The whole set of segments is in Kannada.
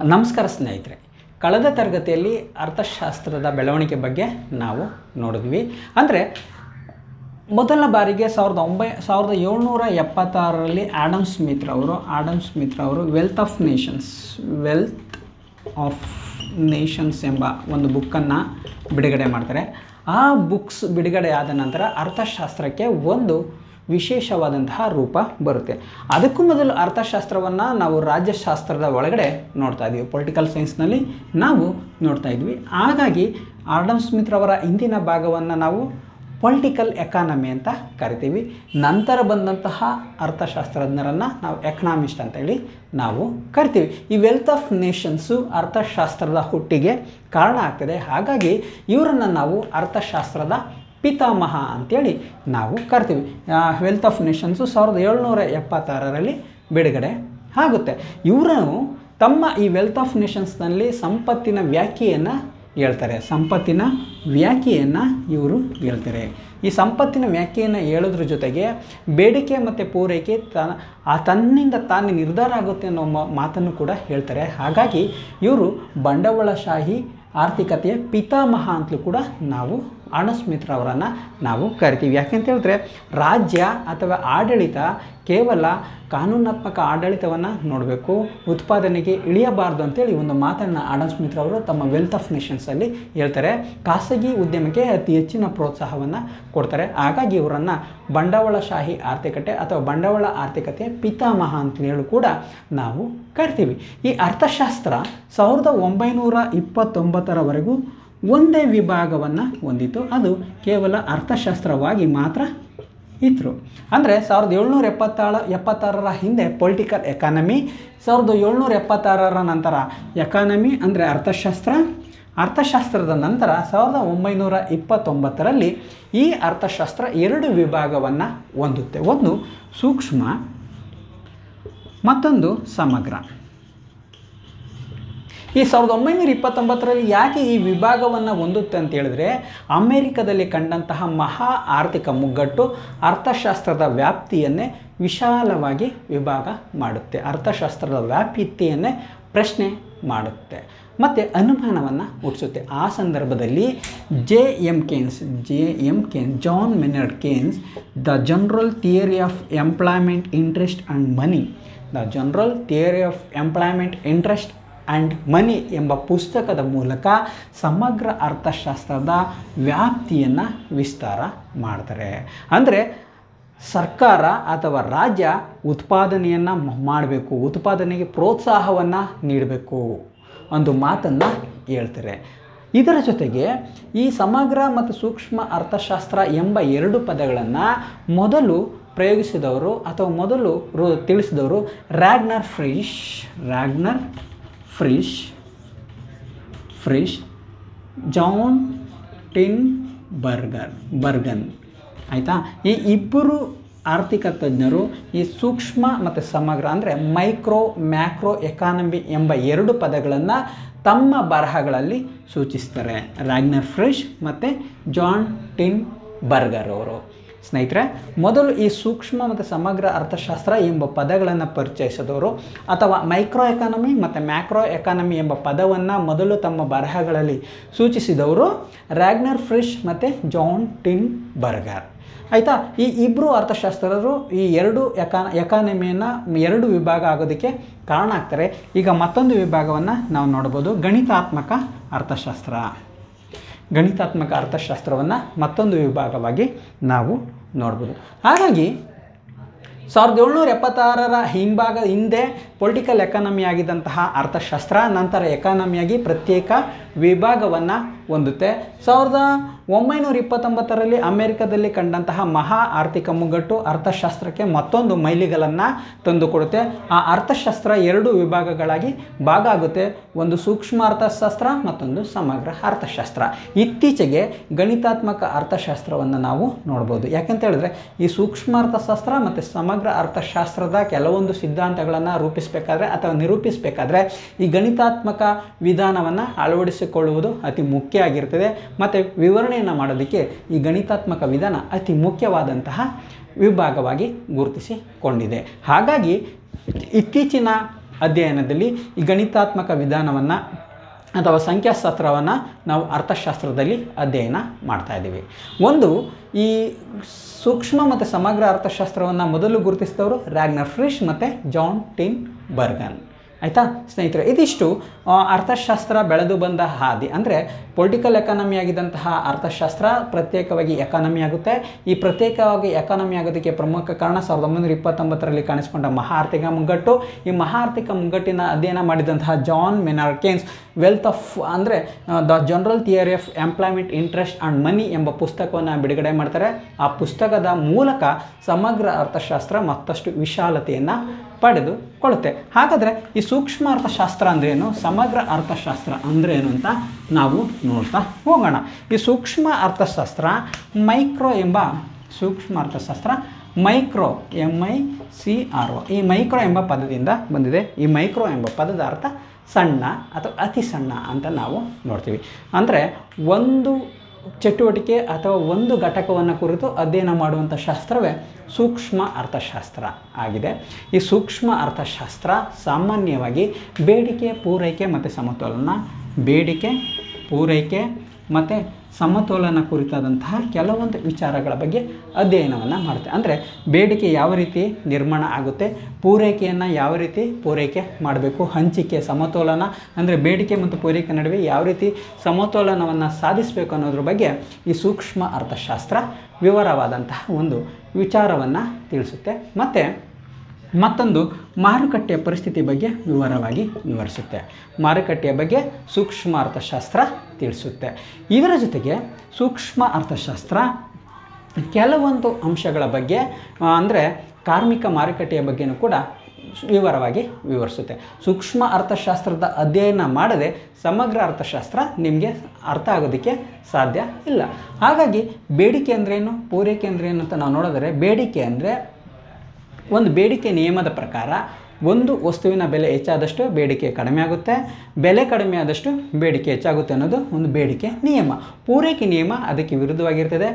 ನಮಸ್ಕಾರ ಸ್ನೇಹಿತರೆ, ಕಳೆದ ತರಗತಿಯಲ್ಲಿ ಅರ್ಥಶಾಸ್ತ್ರದ ಬೆಳವಣಿಗೆ ಬಗ್ಗೆ ನಾವು ನೋಡಿದ್ವಿ. ಅಂದರೆ ಮೊದಲ ಬಾರಿಗೆ ಸಾವಿರದ ಒಂಬೈ, ಸಾವಿರದ ಏಳ್ನೂರ ಎಪ್ಪತ್ತಾರರಲ್ಲಿ ಆಡಮ್ ಸ್ಮಿತ್ ರವರು ಆಡಮ್ ಸ್ಮಿತ್ ಅವರು wealth of nations, wealth of nations ಎಂಬ ಒಂದು ಬುಕ್ಕನ್ನು ಬಿಡುಗಡೆ ಮಾಡ್ತಾರೆ. ಆ ಬುಕ್ಸ್ ಬಿಡುಗಡೆ ಆದ ನಂತರ ಅರ್ಥಶಾಸ್ತ್ರಕ್ಕೆ ಒಂದು ವಿಶೇಷವಾದಂತಹ ರೂಪ ಬರುತ್ತೆ. ಅದಕ್ಕೂ ಮೊದಲು ಅರ್ಥಶಾಸ್ತ್ರವನ್ನು ನಾವು ರಾಜ್ಯಶಾಸ್ತ್ರದ ಒಳಗಡೆ ನೋಡ್ತಾ ಇದ್ದೀವಿ ಪೊಲಿಟಿಕಲ್ ಸೈನ್ಸ್ನಲ್ಲಿ ನಾವು ನೋಡ್ತಾ ಇದ್ವಿ. ಹಾಗಾಗಿ ಆರ್ಡಮ್ ಸ್ಮಿತ್ ರವರ ಹಿಂದಿನ ಭಾಗವನ್ನು ನಾವು ಪೊಲಿಟಿಕಲ್ ಎಕಾನಮಿ ಅಂತ ಕರಿತೀವಿ. ನಂತರ ಬಂದಂತಹ ಅರ್ಥಶಾಸ್ತ್ರಜ್ಞರನ್ನು ನಾವು ಎಕನಾಮಿಸ್ಟ್ ಅಂತೇಳಿ ನಾವು ಕರಿತೀವಿ. ಈ ವೆಲ್ತ್ ಆಫ್ ನೇಷನ್ಸು ಅರ್ಥಶಾಸ್ತ್ರದ ಹುಟ್ಟಿಗೆ ಕಾರಣ ಆಗ್ತದೆ. ಹಾಗಾಗಿ ಇವರನ್ನು ನಾವು ಅರ್ಥಶಾಸ್ತ್ರದ ಪಿತಾಮಹ ಅಂತೇಳಿ ನಾವು ಕರಿತೀವಿ. ವೆಲ್ತ್ ಆಫ್ ನೇಷನ್ಸು ಸಾವಿರದ ಏಳ್ನೂರ ಎಪ್ಪತ್ತಾರರಲ್ಲಿ ಬಿಡುಗಡೆ ಆಗುತ್ತೆ. ಇವರು ತಮ್ಮ ಈ ವೆಲ್ತ್ ಆಫ್ ನೇಷನ್ಸ್ನಲ್ಲಿ ಸಂಪತ್ತಿನ ವ್ಯಾಖ್ಯೆಯನ್ನು ಹೇಳ್ತಾರೆ. ಸಂಪತ್ತಿನ ವ್ಯಾಖ್ಯೆಯನ್ನು ಇವರು ಹೇಳ್ತಾರೆ. ಈ ಸಂಪತ್ತಿನ ವ್ಯಾಖ್ಯೆಯನ್ನು ಹೇಳೋದ್ರ ಜೊತೆಗೆ ಬೇಡಿಕೆ ಮತ್ತು ಪೂರೈಕೆ ತ, ಆ ತನ್ನಿಂದ ತಾನೇ ನಿರ್ಧಾರ ಆಗುತ್ತೆ ಅನ್ನೋ ಮಾತನ್ನು ಕೂಡ ಹೇಳ್ತಾರೆ. ಹಾಗಾಗಿ ಇವರು ಬಂಡವಾಳಶಾಹಿ ಆರ್ಥಿಕತೆಯ ಪಿತಾಮಹ ಅಂತಲೂ ಕೂಡ ನಾವು ಅಣಸ್ಮಿತ್ರವರನ್ನು ನಾವು ಕರಿತೀವಿ. ಯಾಕೆಂತ ಹೇಳಿದ್ರೆ ರಾಜ್ಯ ಅಥವಾ ಆಡಳಿತ ಕೇವಲ ಕಾನೂನಾತ್ಮಕ ಆಡಳಿತವನ್ನು ನೋಡಬೇಕು, ಉತ್ಪಾದನೆಗೆ ಇಳಿಯಬಾರ್ದು ಅಂತೇಳಿ ಒಂದು ಮಾತನ್ನು ಆಡಮ್ ಮಿತ್ರ ಅವರು ತಮ್ಮ ವೆಲ್ತ್ ಆಫ್ ನೇಷನ್ಸಲ್ಲಿ ಹೇಳ್ತಾರೆ. ಖಾಸಗಿ ಉದ್ಯಮಕ್ಕೆ ಅತಿ ಹೆಚ್ಚಿನ ಪ್ರೋತ್ಸಾಹವನ್ನು ಕೊಡ್ತಾರೆ. ಹಾಗಾಗಿ ಇವರನ್ನು ಬಂಡವಾಳಶಾಹಿ ಆರ್ಥಿಕತೆ ಅಥವಾ ಬಂಡವಾಳ ಆರ್ಥಿಕತೆಯ ಪಿತಾಮಹ ಅಂತ ಹೇಳಿ ಕೂಡ ನಾವು ಕರಿತೀವಿ. ಈ ಅರ್ಥಶಾಸ್ತ್ರ ಸಾವಿರದ ಒಂಬೈನೂರ ಇಪ್ಪತ್ತೊಂಬತ್ತರವರೆಗೂ ಒಂದೇ ವಿಭಾಗವನ್ನು ಹೊಂದಿತ್ತು ಅದು ಕೇವಲ ಅರ್ಥಶಾಸ್ತ್ರವಾಗಿ ಮಾತ್ರ ಇತ್ತು ಅಂದರೆ ಸಾವಿರದ ಏಳ್ನೂರ ಎಪ್ಪತ್ತಾಳ, ಎಪ್ಪತ್ತಾರರ ಹಿಂದೆ ಪೊಲಿಟಿಕಲ್ ಎಕಾನಮಿ ಸಾವಿರದ ಏಳ್ನೂರ ಎಪ್ಪತ್ತಾರರ ನಂತರ ಎಕಾನಮಿ ಅಂದರೆ ಅರ್ಥಶಾಸ್ತ್ರ. ಅರ್ಥಶಾಸ್ತ್ರದ ನಂತರ ಸಾವಿರದ ಒಂಬೈನೂರ ಇಪ್ಪತ್ತೊಂಬತ್ತರಲ್ಲಿ ಈ ಅರ್ಥಶಾಸ್ತ್ರ ಎರಡು ವಿಭಾಗವನ್ನು ಹೊಂದುತ್ತೆ. ಒಂದು ಸೂಕ್ಷ್ಮ, ಮತ್ತೊಂದು ಸಮಗ್ರ. ಈ ಸಾವಿರದ ಒಂಬೈನೂರ ಇಪ್ಪತ್ತೊಂಬತ್ತರಲ್ಲಿ ಯಾಕೆ ಈ ವಿಭಾಗವನ್ನು ಹೊಂದುತ್ತೆ ಅಂತ ಹೇಳಿದ್ರೆ, ಅಮೆರಿಕದಲ್ಲಿ ಕಂಡಂತಹ ಮಹಾ ಆರ್ಥಿಕ ಮುಗ್ಗಟ್ಟು ಅರ್ಥಶಾಸ್ತ್ರದ ವ್ಯಾಪ್ತಿಯನ್ನೇ ವಿಶಾಲವಾಗಿ ವಿಭಾಗ ಮಾಡುತ್ತೆ. ಅರ್ಥಶಾಸ್ತ್ರದ ವ್ಯಾಪ್ತಿಯನ್ನೇ ಪ್ರಶ್ನೆ ಮಾಡುತ್ತೆ. ಮತ್ತು ಅನುಮಾನವನ್ನು ಹುಟ್ಟಿಸುತ್ತೆ. ಆ ಸಂದರ್ಭದಲ್ಲಿ J M Keynes J M Keynes, John Maynard Keynes, the general theory of employment interest and money, the general theory of employment interest and money ಎಂಬ ಪುಸ್ತಕದ ಮೂಲಕ ಸಮಗ್ರ ಅರ್ಥಶಾಸ್ತ್ರದ ವ್ಯಾಪ್ತಿಯನ್ನು ವಿಸ್ತಾರ ಮಾಡ್ತಾರೆ. ಅಂದರೆ ಸರ್ಕಾರ ಅಥವಾ ರಾಜ್ಯ ಉತ್ಪಾದನೆಯನ್ನು ಮಾಡಬೇಕು, ಉತ್ಪಾದನೆಗೆ ಪ್ರೋತ್ಸಾಹವನ್ನು ನೀಡಬೇಕು ಒಂದು ಮಾತನ್ನು ಹೇಳ್ತಾರೆ. ಇದರ ಜೊತೆಗೆ ಈ ಸಮಗ್ರ ಮತ್ತು ಸೂಕ್ಷ್ಮ ಅರ್ಥಶಾಸ್ತ್ರ ಎಂಬ ಎರಡು ಪದಗಳನ್ನು ಮೊದಲು ಪ್ರಯೋಗಿಸಿದವರು ಅಥವಾ ಮೊದಲು ತಿಳಿಸಿದವರು Ragnar Frisch Ragnar Frisch Frisch Jan Tinbergen Bergen ಆಯಿತಾ? ಈ ಇಬ್ಬರು ಆರ್ಥಿಕ ತಜ್ಞರು ಈ ಸೂಕ್ಷ್ಮ ಮತ್ತು ಸಮಗ್ರ ಅಂದರೆ ಮೈಕ್ರೋ, ಮ್ಯಾಕ್ರೋ ಎಕಾನಮಿ ಎಂಬ ಎರಡು ಪದಗಳನ್ನು ತಮ್ಮ ಬರಹಗಳಲ್ಲಿ ಸೂಚಿಸ್ತಾರೆ. ರ್ಯಾಗ್ನರ್ ಫ್ರಿಶ್ ಮತ್ತು ಜಾನ್ ಟಿನ್ ಬರ್ಗರ್ ಅವರು. ಸ್ನೇಹಿತರೆ, ಮೊದಲು ಈ ಸೂಕ್ಷ್ಮ ಮತ್ತು ಸಮಗ್ರ ಅರ್ಥಶಾಸ್ತ್ರ ಎಂಬ ಪದಗಳನ್ನು ಪರಿಚಯಿಸಿದವರು ಅಥವಾ ಮೈಕ್ರೋ ಎಕಾನಮಿ ಮತ್ತು ಮ್ಯಾಕ್ರೋ ಎಕಾನಮಿ ಎಂಬ ಪದವನ್ನು ಮೊದಲು ತಮ್ಮ ಬರಹಗಳಲ್ಲಿ ಸೂಚಿಸಿದವರು ರ್ಯಾಗ್ನರ್ ಫ್ರಿಶ್ ಮತ್ತು ಜಾನ್ ಟಿನ್ ಬರ್ಗರ್. ಆಯಿತಾ? ಈ ಇಬ್ಬರು ಅರ್ಥಶಾಸ್ತ್ರರು ಈ ಎರಡು ಎಕಾ ಎಕಾನಮಿಯನ್ನು ಎರಡು ವಿಭಾಗ ಆಗೋದಕ್ಕೆ ಕಾರಣ ಆಗ್ತಾರೆ. ಈಗ ಮತ್ತೊಂದು ವಿಭಾಗವನ್ನು ನಾವು ನೋಡ್ಬೋದು, ಗಣಿತಾತ್ಮಕ ಅರ್ಥಶಾಸ್ತ್ರ. ಗಣಿತಾತ್ಮಕ ಅರ್ಥಶಾಸ್ತ್ರವನ್ನು ಮತ್ತೊಂದು ವಿಭಾಗವಾಗಿ ನಾವು ನೋಡ್ಬೋದು. ಹಾಗಾಗಿ ಸಾವಿರದ ಏಳ್ನೂರ ಎಪ್ಪತ್ತಾರರ ಹಿಂಭಾಗ ಹಿಂದೆ ಪೊಲಿಟಿಕಲ್ ಎಕಾನಮಿ ಆಗಿದ್ದಂತಹ ಅರ್ಥಶಾಸ್ತ್ರ, ನಂತರ ಎಕಾನಮಿಯಾಗಿ ಪ್ರತ್ಯೇಕ ವಿಭಾಗವನ್ನು ಹೊಂದುತ್ತೆ. ಸಾವಿರದ ಒಂಬೈನೂರ ಇಪ್ಪತ್ತೊಂಬತ್ತರಲ್ಲಿ ಅಮೆರಿಕದಲ್ಲಿ ಕಂಡಂತಹ ಮಹಾ ಆರ್ಥಿಕ ಮುಗ್ಗಟ್ಟು ಅರ್ಥಶಾಸ್ತ್ರಕ್ಕೆ ಮತ್ತೊಂದು ಮೈಲಿಗಲನ್ನು ತಂದುಕೊಡುತ್ತೆ. ಆ ಅರ್ಥಶಾಸ್ತ್ರ ಎರಡು ವಿಭಾಗಗಳಾಗಿ ಭಾಗ ಆಗುತ್ತೆ ಒಂದು ಸೂಕ್ಷ್ಮ ಅರ್ಥಶಾಸ್ತ್ರ, ಮತ್ತೊಂದು ಸಮಗ್ರ ಅರ್ಥಶಾಸ್ತ್ರ. ಇತ್ತೀಚೆಗೆ ಗಣಿತಾತ್ಮಕ ಅರ್ಥಶಾಸ್ತ್ರವನ್ನು ನಾವು ನೋಡ್ಬೋದು. ಯಾಕಂತ ಹೇಳಿದ್ರೆ, ಈ ಸೂಕ್ಷ್ಮ ಅರ್ಥಶಾಸ್ತ್ರ ಮತ್ತು ಸಮಗ್ರ ಅರ್ಥಶಾಸ್ತ್ರದ ಕೆಲವೊಂದು ಸಿದ್ಧಾಂತಗಳನ್ನು ರೂಪಿಸಬೇಕಾದ್ರೆ ಅಥವಾ ನಿರೂಪಿಸಬೇಕಾದ್ರೆ, ಈ ಗಣಿತಾತ್ಮಕ ವಿಧಾನವನ್ನು ಅಳವಡಿಸಿಕೊಳ್ಳುವುದು ಅತಿ ಮುಖ್ಯ. ಆಗಿರ್ತದೆ ಮತ್ತು ವಿವರಣೆಯನ್ನು ಮಾಡೋದಕ್ಕೆ ಈ ಗಣಿತಾತ್ಮಕ ವಿಧಾನ ಅತಿ ಮುಖ್ಯವಾದಂತಹ ವಿಭಾಗವಾಗಿ ಗುರುತಿಸಿಕೊಂಡಿದೆ. ಹಾಗಾಗಿ ಇತ್ತೀಚಿನ ಅಧ್ಯಯನದಲ್ಲಿ ಈ ಗಣಿತಾತ್ಮಕ ವಿಧಾನವನ್ನು ಅಥವಾ ಸಂಖ್ಯಾಶಾಸ್ತ್ರವನ್ನು ನಾವು ಅರ್ಥಶಾಸ್ತ್ರದಲ್ಲಿ ಅಧ್ಯಯನ ಮಾಡ್ತಾ ಇದ್ದೀವಿ. ಒಂದು, ಈ ಸೂಕ್ಷ್ಮ ಮತ್ತು ಸಮಗ್ರ ಅರ್ಥಶಾಸ್ತ್ರವನ್ನು ಮೊದಲು ಗುರುತಿಸಿದವರು ರ್ಯಾಗ್ನರ್ ಫ್ರಿಶ್ ಮತ್ತು ಜಾನ್ ಟಿನ್ ಬರ್ಗನ್. ಆಯಿತಾ? ಸ್ನೇಹಿತರೆ, ಇದಿಷ್ಟು ಅರ್ಥಶಾಸ್ತ್ರ ಬೆಳೆದು ಬಂದ ಹಾದಿ. ಅಂದರೆ ಪೊಲಿಟಿಕಲ್ ಎಕಾನಮಿ ಆಗಿದ್ದಂತಹ ಅರ್ಥಶಾಸ್ತ್ರ ಪ್ರತ್ಯೇಕವಾಗಿ ಎಕಾನಮಿ ಆಗುತ್ತೆ. ಈ ಪ್ರತ್ಯೇಕವಾಗಿ ಎಕಾನಮಿ ಆಗೋದಕ್ಕೆ ಪ್ರಮುಖ ಕಾರಣ ಸಾವಿರದ ಒಂಬೈನೂರ ಇಪ್ಪತ್ತೊಂಬತ್ತರಲ್ಲಿ ಕಾಣಿಸಿಕೊಂಡ ಮಹಾ ಆರ್ಥಿಕ ಮುಗ್ಗಟ್ಟು ಈ ಮಹಾ ಆರ್ಥಿಕ ಮುಗ್ಗಟ್ಟಿನ ಅಧ್ಯಯನ ಮಾಡಿದಂತಹ John Maynard Keynes wealth of ಅಂದರೆ the general theory of employment interest and money ಎಂಬ ಪುಸ್ತಕವನ್ನು ಬಿಡುಗಡೆ ಮಾಡ್ತಾರೆ. ಆ ಪುಸ್ತಕದ ಮೂಲಕ ಸಮಗ್ರ ಅರ್ಥಶಾಸ್ತ್ರ ಮತ್ತಷ್ಟು ವಿಶಾಲತೆಯನ್ನು ಪಡೆದುಕೊಳ್ಳುತ್ತೆ ಹಾಗಾದರೆ ಈ ಸೂಕ್ಷ್ಮ ಅರ್ಥಶಾಸ್ತ್ರ ಅಂದ್ರೇನು ಸಮಗ್ರ ಅರ್ಥಶಾಸ್ತ್ರ ಅಂದರೆ ಏನು ಅಂತ ನಾವು ನೋಡ್ತಾ ಹೋಗೋಣ. ಈ ಸೂಕ್ಷ್ಮ ಅರ್ಥಶಾಸ್ತ್ರ ಮೈಕ್ರೋ ಎಂಬ ಸೂಕ್ಷ್ಮ ಅರ್ಥಶಾಸ್ತ್ರ micro M I C R O ಈ ಮೈಕ್ರೋ ಎಂಬ ಪದದಿಂದ ಬಂದಿದೆ. ಈ ಮೈಕ್ರೋ ಎಂಬ ಪದದ ಅರ್ಥ ಸಣ್ಣ ಅಥವಾ ಅತಿ ಸಣ್ಣ ಅಂತ ನಾವು ನೋಡ್ತೀವಿ. ಅಂದರೆ ಒಂದು ಚಟುವಟಿಕೆ ಅಥವಾ ಒಂದು ಘಟಕವನ್ನು ಕುರಿತು ಅಧ್ಯಯನ ಮಾಡುವಂಥ ಶಾಸ್ತ್ರವೇ ಸೂಕ್ಷ್ಮ ಅರ್ಥಶಾಸ್ತ್ರ ಆಗಿದೆ. ಈ ಸೂಕ್ಷ್ಮ ಅರ್ಥಶಾಸ್ತ್ರ ಸಾಮಾನ್ಯವಾಗಿ ಬೇಡಿಕೆ, ಪೂರೈಕೆ ಮತ್ತು ಸಮತೋಲನ, ಬೇಡಿಕೆ, ಪೂರೈಕೆ ಮತ್ತು ಸಮತೋಲನ ಕುರಿತಾದಂತಹ ಕೆಲವೊಂದು ವಿಚಾರಗಳ ಬಗ್ಗೆ ಅಧ್ಯಯನವನ್ನು ಮಾಡುತ್ತೆ ಅಂದರೆ ಬೇಡಿಕೆ ಯಾವ ರೀತಿ ನಿರ್ಮಾಣ ಆಗುತ್ತೆ, ಪೂರೈಕೆಯನ್ನು ಯಾವ ರೀತಿ ಪೂರೈಕೆ ಮಾಡಬೇಕು, ಹಂಚಿಕೆ, ಸಮತೋಲನ, ಅಂದರೆ ಬೇಡಿಕೆ ಮತ್ತು ಪೂರೈಕೆ ನಡುವೆ ಯಾವ ರೀತಿ ಸಮತೋಲನವನ್ನು ಸಾಧಿಸಬೇಕು ಅನ್ನೋದ್ರ ಬಗ್ಗೆ ಈ ಸೂಕ್ಷ್ಮ ಅರ್ಥಶಾಸ್ತ್ರ ವಿವರವಾದಂತಹ ಒಂದು ವಿಚಾರವನ್ನು ತಿಳಿಸುತ್ತೆ. ಮತ್ತು ಮತ್ತೊಂದು ಮಾರುಕಟ್ಟೆಯ ಪರಿಸ್ಥಿತಿ ಬಗ್ಗೆ ವಿವರವಾಗಿ ವಿವರಿಸುತ್ತೆ. ಮಾರುಕಟ್ಟೆಯ ಬಗ್ಗೆ ಸೂಕ್ಷ್ಮ ಅರ್ಥಶಾಸ್ತ್ರ ತಿಳಿಸುತ್ತೆ. ಇದರ ಜೊತೆಗೆ ಸೂಕ್ಷ್ಮ ಅರ್ಥಶಾಸ್ತ್ರ ಕೆಲವೊಂದು ಅಂಶಗಳ ಬಗ್ಗೆ ಅಂದರೆ ಕಾರ್ಮಿಕ ಮಾರುಕಟ್ಟೆಯ ಬಗ್ಗೆನೂ ಕೂಡ ವಿವರವಾಗಿ ವಿವರಿಸುತ್ತೆ. ಸೂಕ್ಷ್ಮ ಅರ್ಥಶಾಸ್ತ್ರದ ಅಧ್ಯಯನ ಮಾಡದೆ ಸಮಗ್ರ ಅರ್ಥಶಾಸ್ತ್ರ ನಿಮಗೆ ಅರ್ಥ ಆಗೋದಕ್ಕೆ ಸಾಧ್ಯ ಇಲ್ಲ. ಹಾಗಾಗಿ ಬೇಡಿಕೆ ಅಂದ್ರೇನು ಪೂರೈಕೆ ಅಂದ್ರೇನು ಅಂತ ನಾವು ನೋಡಿದರೆ ಬೇಡಿಕೆ ಅಂದರೆ ಒಂದು ಬೇಡಿಕೆ ನಿಯಮದ ಪ್ರಕಾರ ಒಂದು ವಸ್ತುವಿನ ಬೆಲೆ ಹೆಚ್ಚಾದಷ್ಟು ಬೇಡಿಕೆ ಕಡಿಮೆ ಆಗುತ್ತೆ, ಬೆಲೆ ಕಡಿಮೆ ಆದಷ್ಟು ಬೇಡಿಕೆ ಹೆಚ್ಚಾಗುತ್ತೆ ಅನ್ನೋದು ಒಂದು ಬೇಡಿಕೆ ನಿಯಮ. ಪೂರೈಕೆ ನಿಯಮ ಅದಕ್ಕೆ ವಿರುದ್ಧವಾಗಿರ್ತದೆ.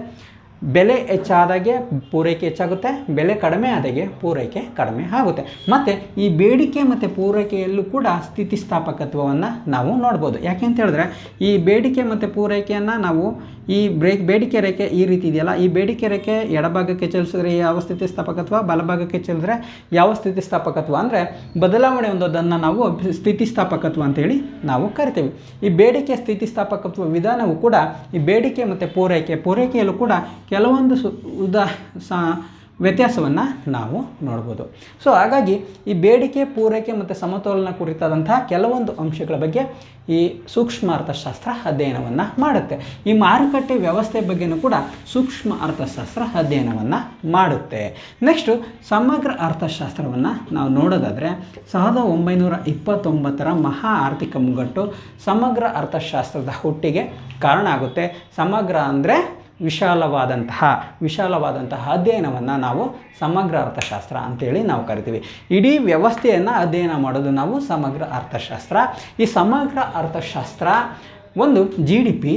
ಬೆಲೆ ಹೆಚ್ಚಾದಾಗೆ ಪೂರೈಕೆ ಹೆಚ್ಚಾಗುತ್ತೆ, ಬೆಲೆ ಕಡಿಮೆ ಆದಾಗೆ ಪೂರೈಕೆ ಕಡಿಮೆ ಆಗುತ್ತೆ. ಮತ್ತು ಈ ಬೇಡಿಕೆ ಮತ್ತು ಪೂರೈಕೆಯಲ್ಲೂ ಕೂಡ ಸ್ಥಿತಿಸ್ಥಾಪಕತ್ವವನ್ನು ನಾವು ನೋಡ್ಬೋದು. ಯಾಕೆ ಅಂತ ಹೇಳಿದ್ರೆ, ಈ ಬೇಡಿಕೆ ಮತ್ತು ಪೂರೈಕೆಯನ್ನು ನಾವು ಈ ಬ್ರೇಕ್ ಬೇಡಿಕೆ ರೇಖೆ ಈ ರೀತಿ ಇದೆಯಲ್ಲ? ಈ ಬೇಡಿಕೆ ರೇಖೆ ಎಡಭಾಗಕ್ಕೆ ಚಲಿಸಿದ್ರೆ ಯಾವ ಸ್ಥಿತಿ ಸ್ಥಾಪಕತ್ವ ಬಲಭಾಗಕ್ಕೆ ಚಲಿಸಿದ್ರೆ ಯಾವ ಸ್ಥಿತಿ ಸ್ಥಾಪಕತ್ವ ಅಂದರೆ ಬದಲಾವಣೆ ಹೊಂದೋದನ್ನು ನಾವು ಸ್ಥಿತಿಸ್ಥಾಪಕತ್ವ ಅಂತೇಳಿ ನಾವು ಕರಿತೀವಿ. ಈ ಬೇಡಿಕೆ ಸ್ಥಿತಿ ಸ್ಥಾಪಕತ್ವ ವಿಧಾನವು ಕೂಡ ಈ ಬೇಡಿಕೆ ಮತ್ತು ಪೂರೈಕೆ, ಪೂರೈಕೆಯಲ್ಲೂ ಕೂಡ ಕೆಲವೊಂದು ಸು ಉದಾ ಸಾ ವ್ಯತ್ಯಾಸವನ್ನು ನಾವು ನೋಡ್ಬೋದು. ಸೊ ಹಾಗಾಗಿ ಈ ಬೇಡಿಕೆ, ಪೂರೈಕೆ ಮತ್ತು ಸಮತೋಲನ ಕುರಿತಾದಂತಹ ಕೆಲವೊಂದು ಅಂಶಗಳ ಬಗ್ಗೆ ಈ ಸೂಕ್ಷ್ಮ ಅರ್ಥಶಾಸ್ತ್ರ ಅಧ್ಯಯನವನ್ನು ಮಾಡುತ್ತೆ. ಈ ಮಾರುಕಟ್ಟೆ ವ್ಯವಸ್ಥೆ ಬಗ್ಗೆನೂ ಕೂಡ ಸೂಕ್ಷ್ಮ ಅರ್ಥಶಾಸ್ತ್ರ ಅಧ್ಯಯನವನ್ನು ಮಾಡುತ್ತೆ. ನೆಕ್ಸ್ಟು ಸಮಗ್ರ ಅರ್ಥಶಾಸ್ತ್ರವನ್ನು ನಾವು ನೋಡೋದಾದರೆ, ಸಾವಿರದ ಒಂಬೈನೂರ ಇಪ್ಪತ್ತೊಂಬತ್ತರ ಮಹಾ ಆರ್ಥಿಕ ಮುಗ್ಗಟ್ಟು ಸಮಗ್ರ ಅರ್ಥಶಾಸ್ತ್ರದ ಹುಟ್ಟಿಗೆ ಕಾರಣ ಆಗುತ್ತೆ. ಸಮಗ್ರ ಅಂದರೆ ವಿಶಾಲವಾದಂತಹ ವಿಶಾಲವಾದಂತಹ ಅಧ್ಯಯನವನ್ನು ನಾವು ಸಮಗ್ರ ಅರ್ಥಶಾಸ್ತ್ರ ಅಂತೇಳಿ ನಾವು ಕರಿತೀವಿ. ಇಡೀ ವ್ಯವಸ್ಥೆಯನ್ನು ಅಧ್ಯಯನ ಮಾಡೋದು ನಾವು ಸಮಗ್ರ ಅರ್ಥಶಾಸ್ತ್ರ. ಈ ಸಮಗ್ರ ಅರ್ಥಶಾಸ್ತ್ರ ಒಂದು G D P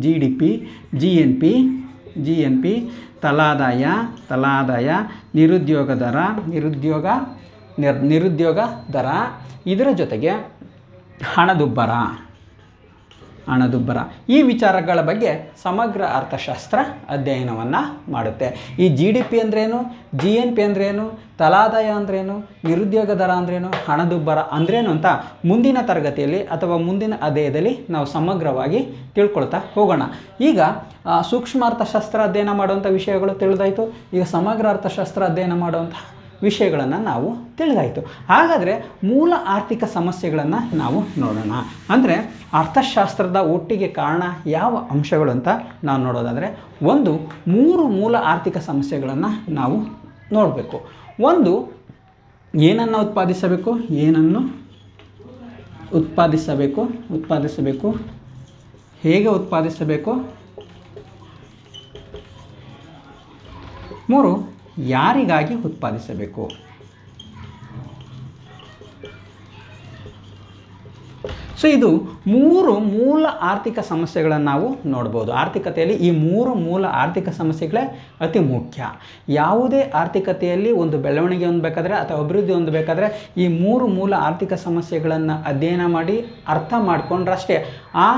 G D P G N P G N P ತಲಾದಾಯ ತಲಾದಾಯ, ನಿರುದ್ಯೋಗ ದರ, ನಿರುದ್ಯೋಗ, ನಿರ್, ನಿರುದ್ಯೋಗ ದರ. ಇದರ ಜೊತೆಗೆ ಹಣದುಬ್ಬರ. ಹಣದುಬ್ಬರ. ಈ ವಿಚಾರಗಳ ಬಗ್ಗೆ ಸಮಗ್ರ ಅರ್ಥಶಾಸ್ತ್ರ ಅಧ್ಯಯನವನ್ನು ಮಾಡುತ್ತೆ. ಈ ಜಿ ಡಿ ಪಿ ಅಂದ್ರೇನು? ಜಿ ಎನ್ ಪಿ ಅಂದ್ರೇನು? ತಲಾದಾಯ ಅಂದ್ರೇನು? ನಿರುದ್ಯೋಗ ದರ ಅಂದ್ರೇನು? ಹಣದುಬ್ಬರ ಅಂದ್ರೇನು ಅಂತ ಮುಂದಿನ ತರಗತಿಯಲ್ಲಿ ಅಥವಾ ಮುಂದಿನ ಅಧ್ಯಾಯದಲ್ಲಿ ನಾವು ಸಮಗ್ರವಾಗಿ ತಿಳ್ಕೊಳ್ತಾ ಹೋಗೋಣ. ಈಗ ಸೂಕ್ಷ್ಮ ಅರ್ಥಶಾಸ್ತ್ರ ಅಧ್ಯಯನ ಮಾಡುವಂಥ ವಿಷಯಗಳು ತಿಳಿದಾಯಿತು. ಈಗ ಸಮಗ್ರ ಅರ್ಥಶಾಸ್ತ್ರ ಅಧ್ಯಯನ ಮಾಡುವಂಥ ವಿಷಯಗಳನ್ನು ನಾವು ತಿಳಿದಾಯಿತು. ಹಾಗಾದರೆ ಮೂಲ ಆರ್ಥಿಕ ಸಮಸ್ಯೆಗಳನ್ನು ನಾವು ನೋಡೋಣ. ಅಂದರೆ ಅರ್ಥಶಾಸ್ತ್ರದ ಒಟ್ಟಿಗೆ ಕಾರಣ ಯಾವ ಅಂಶಗಳು ಅಂತ ನಾವು ನೋಡೋದಾದರೆ, ಒಂದು ಮೂರು ಮೂಲ ಆರ್ಥಿಕ ಸಮಸ್ಯೆಗಳನ್ನು ನಾವು ನೋಡಬೇಕು. ಒಂದು, ಏನನ್ನು ಉತ್ಪಾದಿಸಬೇಕು? ಏನನ್ನು ಉತ್ಪಾದಿಸಬೇಕು? ಉತ್ಪಾದಿಸಬೇಕು. ಹೇಗೆ ಉತ್ಪಾದಿಸಬೇಕು? ಮೂರು, ಯಾರಿಗಾಗಿ ಉತ್ಪಾದಿಸಬೇಕು? ಸೊ ಇದು ಮೂರು ಮೂಲ ಆರ್ಥಿಕ ಸಮಸ್ಯೆಗಳನ್ನು ನಾವು ನೋಡ್ಬೋದು. ಆರ್ಥಿಕತೆಯಲ್ಲಿ ಈ ಮೂರು ಮೂಲ ಆರ್ಥಿಕ ಸಮಸ್ಯೆಗಳೇ ಅತಿ ಮುಖ್ಯ. ಯಾವುದೇ ಆರ್ಥಿಕತೆಯಲ್ಲಿ ಒಂದು ಬೆಳವಣಿಗೆ ಹೊಂದಬೇಕಾದ್ರೆ ಅಥವಾ ಅಭಿವೃದ್ಧಿ ಹೊಂದಬೇಕಾದ್ರೆ ಈ ಮೂರು ಮೂಲ ಆರ್ಥಿಕ ಸಮಸ್ಯೆಗಳನ್ನು ಅಧ್ಯಯನ ಮಾಡಿ ಅರ್ಥ ಮಾಡಿಕೊಂಡ್ರಷ್ಟೇ ಆ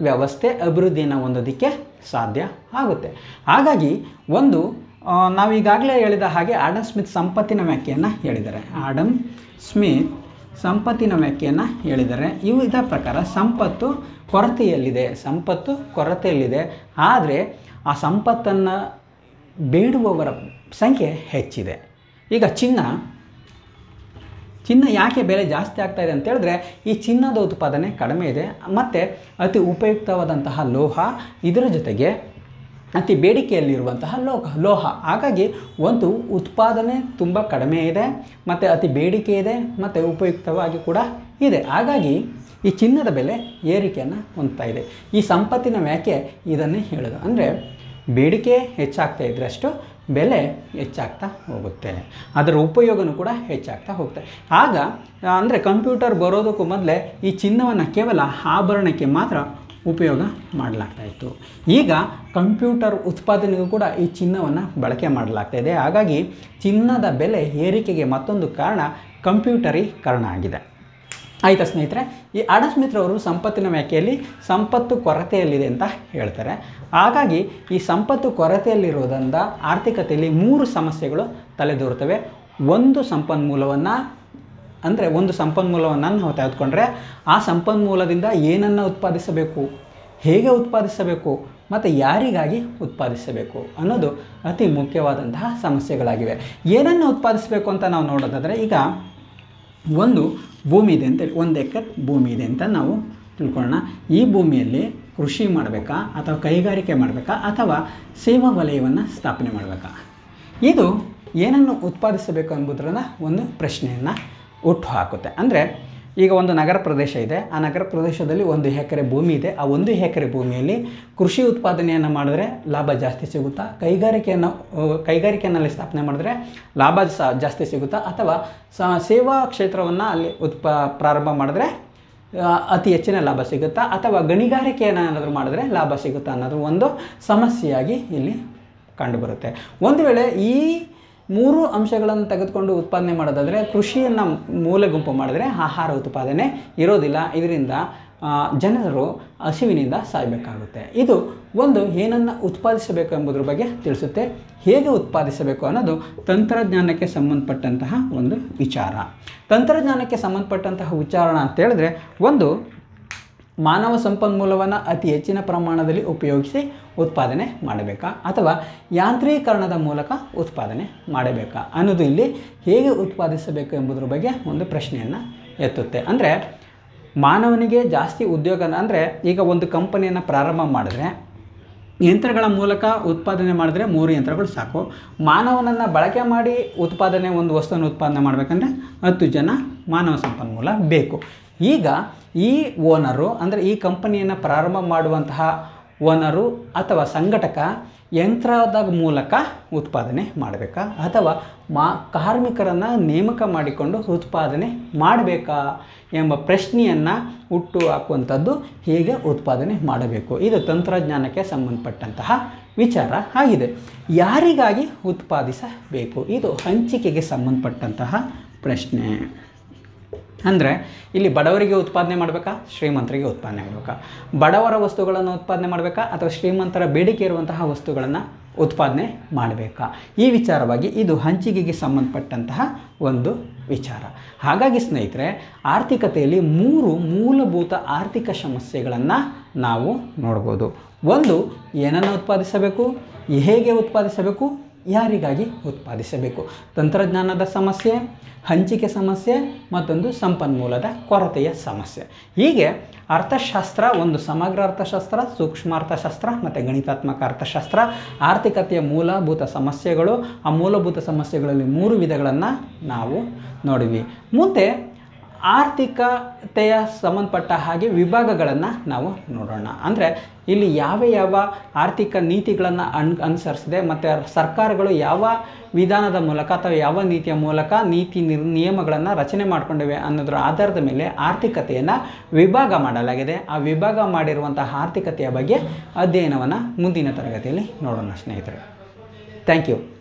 ವ್ಯವಸ್ಥೆ ಅಭಿವೃದ್ಧಿಯನ್ನು ಹೊಂದೋದಕ್ಕೆ ಸಾಧ್ಯ ಆಗುತ್ತೆ. ಹಾಗಾಗಿ ಒಂದು ನಾವು ನಾವೀಗಾಗಲೇ ಹೇಳಿದ ಹಾಗೆ ಆಡಮ್ ಸ್ಮಿತ್ ಸಂಪತ್ತಿನ ವ್ಯಾಖ್ಯೆಯನ್ನು ಹೇಳಿದ್ದಾರೆ. ಆಡಮ್ ಸ್ಮಿತ್ ಸಂಪತ್ತಿನ ವ್ಯಾಖ್ಯೆಯನ್ನು ಹೇಳಿದ್ದಾರೆ. ಇವು ಪ್ರಕಾರ ಸಂಪತ್ತು ಕೊರತೆಯಲ್ಲಿದೆ. ಸಂಪತ್ತು ಕೊರತೆಯಲ್ಲಿದೆ. ಆದರೆ ಆ ಸಂಪತ್ತನ್ನು ಬೇಡುವವರ ಸಂಖ್ಯೆ ಹೆಚ್ಚಿದೆ. ಈಗ ಚಿನ್ನ. ಚಿನ್ನ ಯಾಕೆ ಬೆಲೆ ಜಾಸ್ತಿ ಆಗ್ತಾ ಇದೆ ಅಂತ ಹೇಳಿದ್ರೆ ಈ ಚಿನ್ನದ ಉತ್ಪಾದನೆ ಕಡಿಮೆ ಇದೆ. ಮತ್ತು ಅತಿ ಉಪಯುಕ್ತವಾದಂತಹ ಲೋಹ ಇದರ ಜೊತೆಗೆ ಅತಿ ಬೇಡಿಕೆಯಲ್ಲಿರುವಂತಹ ಲೋಹ ಲೋಹ. ಹಾಗಾಗಿ ಒಂದು ಉತ್ಪಾದನೆ ತುಂಬ ಕಡಿಮೆ ಇದೆ, ಮತ್ತು ಅತಿ ಬೇಡಿಕೆ ಇದೆ, ಮತ್ತು ಉಪಯುಕ್ತವಾಗಿ ಕೂಡ ಇದೆ. ಹಾಗಾಗಿ ಈ ಚಿನ್ನದ ಬೆಲೆ ಏರಿಕೆಯನ್ನು ಹೊಂದ್ತಾ ಇದೆ. ಈ ಸಂಪತ್ತಿನ ವ್ಯಾಖ್ಯೆ ಇದನ್ನೇ ಹೇಳೋದು. ಅಂದರೆ ಬೇಡಿಕೆ ಹೆಚ್ಚಾಗ್ತಾ ಇದ್ರಷ್ಟು ಬೆಲೆ ಹೆಚ್ಚಾಗ್ತಾ ಹೋಗುತ್ತೆ. ಅದರ ಉಪಯೋಗನೂ ಕೂಡ ಹೆಚ್ಚಾಗ್ತಾ ಹೋಗುತ್ತೆ. ಆಗ ಅಂದರೆ ಕಂಪ್ಯೂಟರ್ ಬರೋದಕ್ಕೂ ಮೊದಲೇ ಈ ಚಿನ್ನವನ್ನು ಕೇವಲ ಆಭರಣಕ್ಕೆ ಮಾತ್ರ ಉಪಯೋಗ ಮಾಡಲಾಗ್ತಾ ಇತ್ತು ಈಗ ಕಂಪ್ಯೂಟರ್ ಉತ್ಪಾದನೆಗೂ ಕೂಡ ಈ ಚಿನ್ನವನ್ನು ಬಳಕೆ ಮಾಡಲಾಗ್ತಾ ಇದೆ ಹಾಗಾಗಿ ಚಿನ್ನದ ಬೆಲೆ ಏರಿಕೆಗೆ ಮತ್ತೊಂದು ಕಾರಣ ಕಂಪ್ಯೂಟರೀಕರಣ ಆಗಿದೆ. ಆಯಿತಾ ಸ್ನೇಹಿತರೆ? ಈ ಆಡಮ್ ಅವರು ಸಂಪತ್ತಿನ ವ್ಯಾಖ್ಯೆಯಲ್ಲಿ ಸಂಪತ್ತು ಕೊರತೆಯಲ್ಲಿದೆ ಅಂತ ಹೇಳ್ತಾರೆ. ಹಾಗಾಗಿ ಈ ಸಂಪತ್ತು ಕೊರತೆಯಲ್ಲಿರೋದ್ರಿಂದ ಆರ್ಥಿಕತೆಯಲ್ಲಿ ಮೂರು ಸಮಸ್ಯೆಗಳು ತಲೆದೋರುತ್ತವೆ. ಒಂದು ಸಂಪನ್ಮೂಲವನ್ನು ಅಂದರೆ ಒಂದು ಸಂಪನ್ಮೂಲವನ್ನು ನಾವು ತೆಗೆದುಕೊಂಡ್ರೆ ಆ ಸಂಪನ್ಮೂಲದಿಂದ ಏನನ್ನು ಉತ್ಪಾದಿಸಬೇಕು? ಹೇಗೆ ಉತ್ಪಾದಿಸಬೇಕು? ಮತ್ತು ಯಾರಿಗಾಗಿ ಉತ್ಪಾದಿಸಬೇಕು ಅನ್ನೋದು ಅತಿ ಮುಖ್ಯವಾದಂತಹ ಸಮಸ್ಯೆಗಳಾಗಿವೆ. ಏನನ್ನು ಉತ್ಪಾದಿಸಬೇಕು ಅಂತ ನಾವು ನೋಡೋದಾದರೆ ಈಗ ಒಂದು ಭೂಮಿ ಇದೆ ಅಂತೇಳಿ ಒಂದು ಎಕರೆ ಭೂಮಿ ಇದೆ ಅಂತ ನಾವು ತಿಳ್ಕೊಳ್ಳೋಣ. ಈ ಭೂಮಿಯಲ್ಲಿ ಕೃಷಿ ಮಾಡಬೇಕಾ, ಅಥವಾ ಕೈಗಾರಿಕೆ ಮಾಡಬೇಕಾ, ಅಥವಾ ಸೇವಾ ವಲಯವನ್ನು ಸ್ಥಾಪನೆ ಮಾಡಬೇಕಾ? ಇದು ಏನನ್ನು ಉತ್ಪಾದಿಸಬೇಕು ಎಂಬುದರ ಒಂದು ಪ್ರಶ್ನೆಯನ್ನು ಹುಟ್ಟು ಹಾಕುತ್ತೆ. ಅಂದರೆ ಈಗ ಒಂದು ನಗರ ಪ್ರದೇಶ ಇದೆ. ಆ ನಗರ ಪ್ರದೇಶದಲ್ಲಿ ಒಂದು ಎಕರೆ ಭೂಮಿ ಇದೆ. ಆ ಒಂದು ಎಕರೆ ಭೂಮಿಯಲ್ಲಿ ಕೃಷಿ ಉತ್ಪಾದನೆಯನ್ನು ಮಾಡಿದ್ರೆ ಲಾಭ ಜಾಸ್ತಿ ಸಿಗುತ್ತಾ? ಕೈಗಾರಿಕೆಯನ್ನು ಕೈಗಾರಿಕೆಯಲ್ಲಿ ಸ್ಥಾಪನೆ ಮಾಡಿದ್ರೆ ಲಾಭ ಸಹ ಜಾಸ್ತಿ ಸಿಗುತ್ತಾ? ಅಥವಾ ಸೇವಾ ಕ್ಷೇತ್ರವನ್ನು ಅಲ್ಲಿ ಉತ್ಪ, ಪ್ರಾರಂಭ ಮಾಡಿದ್ರೆ ಅತಿ ಹೆಚ್ಚಿನ ಲಾಭ ಸಿಗುತ್ತಾ? ಅಥವಾ ಗಣಿಗಾರಿಕೆಯನ್ನು ಏನಾದರೂ ಮಾಡಿದ್ರೆ ಲಾಭ ಸಿಗುತ್ತಾ ಅನ್ನೋದು ಒಂದು ಸಮಸ್ಯೆಯಾಗಿ ಇಲ್ಲಿ ಕಂಡುಬರುತ್ತೆ. ಒಂದು ವೇಳೆ ಈ ಮೂರು ಅಂಶಗಳನ್ನು ತೆಗೆದುಕೊಂಡು ಉತ್ಪಾದನೆ ಮಾಡೋದಾದರೆ ಕೃಷಿಯನ್ನು ಮೂಲ ಗುಂಪು ಮಾಡಿದ್ರೆ ಆಹಾರ ಉತ್ಪಾದನೆ ಇರೋದಿಲ್ಲ. ಇದರಿಂದ ಜನರು ಹಸಿವಿನಿಂದ ಸಾಯಬೇಕಾಗುತ್ತೆ. ಇದು ಒಂದು ಏನನ್ನು ಉತ್ಪಾದಿಸಬೇಕು ಎಂಬುದ್ರ ಬಗ್ಗೆ ತಿಳಿಸುತ್ತೆ. ಹೇಗೆ ಉತ್ಪಾದಿಸಬೇಕು ಅನ್ನೋದು ತಂತ್ರಜ್ಞಾನಕ್ಕೆ ಸಂಬಂಧಪಟ್ಟಂತಹ ಒಂದು ವಿಚಾರ. ತಂತ್ರಜ್ಞಾನಕ್ಕೆ ಸಂಬಂಧಪಟ್ಟಂತಹ ವಿಚಾರ ಅಂತ ಹೇಳಿದ್ರೆ, ಒಂದು ಮಾನವ ಸಂಪನ್ಮೂಲವನ್ನು ಅತಿ ಹೆಚ್ಚಿನ ಪ್ರಮಾಣದಲ್ಲಿ ಉಪಯೋಗಿಸಿ ಉತ್ಪಾದನೆ ಮಾಡಬೇಕಾ? ಅಥವಾ ಯಾಂತ್ರೀಕರಣದ ಮೂಲಕ ಉತ್ಪಾದನೆ ಮಾಡಬೇಕಾ? ಅನ್ನೋದು ಇಲ್ಲಿ ಹೇಗೆ ಉತ್ಪಾದಿಸಬೇಕು ಎಂಬುದರ ಬಗ್ಗೆ ಒಂದು ಪ್ರಶ್ನೆಯನ್ನು ಎತ್ತುತ್ತೆ. ಅಂದರೆ ಮಾನವನಿಗೆ ಜಾಸ್ತಿ ಉದ್ಯೋಗ ಅಂದರೆ ಈಗ ಒಂದು ಕಂಪನಿಯನ್ನು ಪ್ರಾರಂಭ ಮಾಡಿದ್ರೆ ಯಂತ್ರಗಳ ಮೂಲಕ ಉತ್ಪಾದನೆ ಮಾಡಿದ್ರೆ ಮೂರು ಯಂತ್ರಗಳು ಸಾಕು. ಮಾನವನನ್ನು ಬಳಕೆ ಮಾಡಿ ಉತ್ಪಾದನೆ ಒಂದು ವಸ್ತುವನ್ನು ಉತ್ಪಾದನೆ ಮಾಡಬೇಕಂದ್ರೆ ಹತ್ತು ಜನ ಮಾನವ ಸಂಪನ್ಮೂಲ ಬೇಕು. ಈಗ ಈ ಓನರು, ಅಂದರೆ ಈ ಕಂಪನಿಯನ್ನು ಪ್ರಾರಂಭ ಮಾಡುವಂತಹ ಓನರು ಅಥವಾ ಸಂಘಟಕ ಯಂತ್ರದ ಮೂಲಕ ಉತ್ಪಾದನೆ ಮಾಡಬೇಕಾ? ಅಥವಾ ಮಾ, ಕಾರ್ಮಿಕರನ್ನು ನೇಮಕ ಮಾಡಿಕೊಂಡು ಉತ್ಪಾದನೆ ಮಾಡಬೇಕಾ ಎಂಬ ಪ್ರಶ್ನೆಯನ್ನು ಹುಟ್ಟು ಹಾಕುವಂಥದ್ದು ಹೇಗೆ ಉತ್ಪಾದನೆ ಮಾಡಬೇಕು? ಇದು ತಂತ್ರಜ್ಞಾನಕ್ಕೆ ಸಂಬಂಧಪಟ್ಟಂತಹ ವಿಚಾರ ಆಗಿದೆ. ಯಾರಿಗಾಗಿ ಉತ್ಪಾದಿಸಬೇಕು? ಇದು ಹಂಚಿಕೆಗೆ ಸಂಬಂಧಪಟ್ಟಂತಹ ಪ್ರಶ್ನೆ. ಅಂದರೆ ಇಲ್ಲಿ ಬಡವರಿಗೆ ಉತ್ಪಾದನೆ ಮಾಡಬೇಕಾ? ಶ್ರೀಮಂತರಿಗೆ ಉತ್ಪಾದನೆ ಮಾಡಬೇಕಾ? ಬಡವರ ವಸ್ತುಗಳನ್ನು ಉತ್ಪಾದನೆ ಮಾಡಬೇಕಾ? ಅಥವಾ ಶ್ರೀಮಂತರ ಬೇಡಿಕೆ ಇರುವಂತಹ ವಸ್ತುಗಳನ್ನು ಉತ್ಪಾದನೆ ಮಾಡಬೇಕಾ? ಈ ವಿಚಾರವಾಗಿ ಇದು ಹಂಚಿಕೆಗೆ ಸಂಬಂಧಪಟ್ಟಂತಹ ಒಂದು ವಿಚಾರ. ಹಾಗಾಗಿ ಸ್ನೇಹಿತರೆ, ಆರ್ಥಿಕತೆಯಲ್ಲಿ ಮೂರು ಮೂಲಭೂತ ಆರ್ಥಿಕ ಸಮಸ್ಯೆಗಳನ್ನು ನಾವು ನೋಡ್ಬೋದು. ಒಂದು, ಏನನ್ನು ಉತ್ಪಾದಿಸಬೇಕು? ಹೇಗೆ ಉತ್ಪಾದಿಸಬೇಕು? ಯಾರಿಗಾಗಿ ಉತ್ಪಾದಿಸಬೇಕು? ತಂತ್ರಜ್ಞಾನದ ಸಮಸ್ಯೆ, ಹಂಚಿಕೆ ಸಮಸ್ಯೆ, ಮತ್ತೊಂದು ಸಂಪನ್ಮೂಲದ ಕೊರತೆಯ ಸಮಸ್ಯೆ. ಹೀಗೆ ಅರ್ಥಶಾಸ್ತ್ರ, ಒಂದು ಸಮಗ್ರ ಅರ್ಥಶಾಸ್ತ್ರ, ಸೂಕ್ಷ್ಮ ಅರ್ಥಶಾಸ್ತ್ರ ಮತ್ತು ಗಣಿತಾತ್ಮಕ ಅರ್ಥಶಾಸ್ತ್ರ, ಆರ್ಥಿಕತೆಯ ಮೂಲಭೂತ ಸಮಸ್ಯೆಗಳು, ಆ ಮೂಲಭೂತ ಸಮಸ್ಯೆಗಳಲ್ಲಿ ಮೂರು ವಿಧಗಳನ್ನು ನಾವು ನೋಡಿವಿ ಮುಂದೆ ಆರ್ಥಿಕತೆಯ ಸಂಬಂಧಪಟ್ಟ ಹಾಗೆ ವಿಭಾಗಗಳನ್ನು ನಾವು ನೋಡೋಣ. ಅಂದರೆ ಇಲ್ಲಿ ಯಾವ ಯಾವ ಆರ್ಥಿಕ ನೀತಿಗಳನ್ನು ಅನ್, ಅನುಸರಿಸಿದೆ, ಮತ್ತು ಸರ್ಕಾರಗಳು ಯಾವ ವಿಧಾನದ ಮೂಲಕ ಅಥವಾ ಯಾವ ನೀತಿಯ ಮೂಲಕ ನೀತಿ ನಿರ್, ನಿಯಮಗಳನ್ನು ರಚನೆ ಮಾಡಿಕೊಂಡಿವೆ ಅನ್ನೋದರ ಆಧಾರದ ಮೇಲೆ ಆರ್ಥಿಕತೆಯನ್ನು ವಿಭಾಗ ಮಾಡಲಾಗಿದೆ. ಆ ವಿಭಾಗ ಮಾಡಿರುವಂತಹ ಆರ್ಥಿಕತೆಯ ಬಗ್ಗೆ ಅಧ್ಯಯನವನ್ನು ಮುಂದಿನ ತರಗತಿಯಲ್ಲಿ ನೋಡೋಣ ಸ್ನೇಹಿತರೆ. Thank you